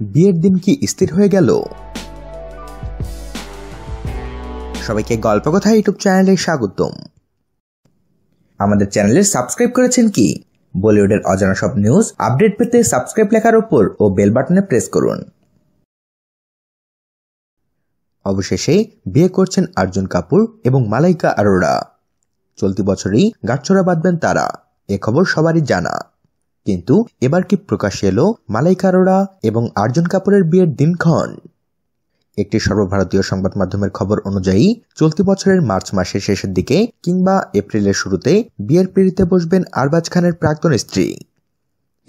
বিয়ের দিন কি স্থির হয়ে গেল? সবাইকে গল্প কথা ইউটিউব চ্যানেলে স্বাগতম। আমাদের চ্যানেলে সাবস্ক্রাইব করেছেন কি? বলিউডের অজানা সব নিউজ আপডেট পেতে সাবস্ক্রাইব লেখার উপর ও বেল বাটনে প্রেস করুন। অবশেষে বিয়ে করছেন অর্জুন কাপুর এবং মালাইকা আরোরা। চলতি বছরই গাছছড়া বাঁধবেন তারা। এ খবর সবারই জানা। কিন্তু এবার কি প্রকাশ্যে এলো মালাইকা আরোরা এবং অর্জুন কাপুরের বিয়ের দিনক্ষণ? একটি সর্বভারতীয় সংবাদ মাধ্যমের খবর অনুযায়ী, চলতি বছরের মার্চ মাসের শেষের দিকে কিংবা এপ্রিলের শুরুতে বিয়ের পিড়িতে বসবেন আরবাজ খানের প্রাক্তন স্ত্রী।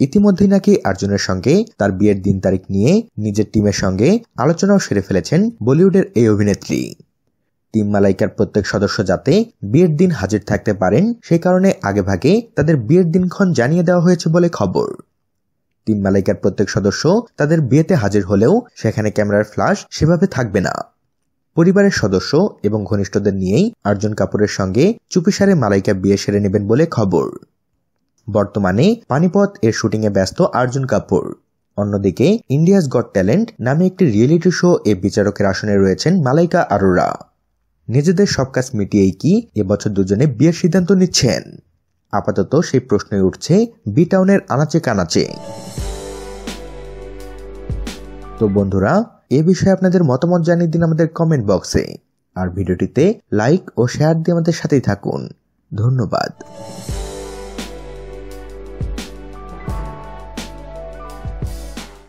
ইতিমধ্যেই নাকি অর্জুনের সঙ্গে তার বিয়ের দিন তারিখ নিয়ে নিজের টিমের সঙ্গে আলোচনাও সেরে ফেলেছেন বলিউডের এই অভিনেত্রী। টিম মালাইকার প্রত্যেক সদস্য যাতে বিয়ের দিন হাজির থাকতে পারেন, সেই কারণে আগেভাগে তাদের বিয়ের দিনক্ষণ জানিয়ে দেওয়া হয়েছে বলে খবর। টিম মালাইকার প্রত্যেক সদস্য তাদের বিয়েতে হাজির হলেও সেখানে ক্যামেরার ফ্লাশ সেভাবে থাকবে না। পরিবারের সদস্য এবং ঘনিষ্ঠদের নিয়েই অর্জুন কাপুরের সঙ্গে চুপিসারে মালাইকা বিয়ে সেরে নেবেন বলে খবর। বর্তমানে পানিপথ এর শুটিংয়ে ব্যস্ত অর্জুন কাপুর। অন্যদিকে ইন্ডিয়াস গড ট্যালেন্ট নামে একটি রিয়েলিটি শো এ বিচারকের আসনে রয়েছেন মালাইকা আরোরা। নিজেদের সব কাজ মিটিয়েই কি এবছর দুজনে বিয়ের সিদ্ধান্ত নিচ্ছেন? আপাতত সেই প্রশ্নই উঠছে বি টাউনের আনাচে কানাচে। তো বন্ধুরা, এ বিষয়ে আপনাদের মতামত জানিয়ে দিন আমাদের কমেন্ট বক্সে আর ভিডিওটিতে লাইক ও শেয়ার দিয়ে আমাদের সাথেই থাকুন। ধন্যবাদ।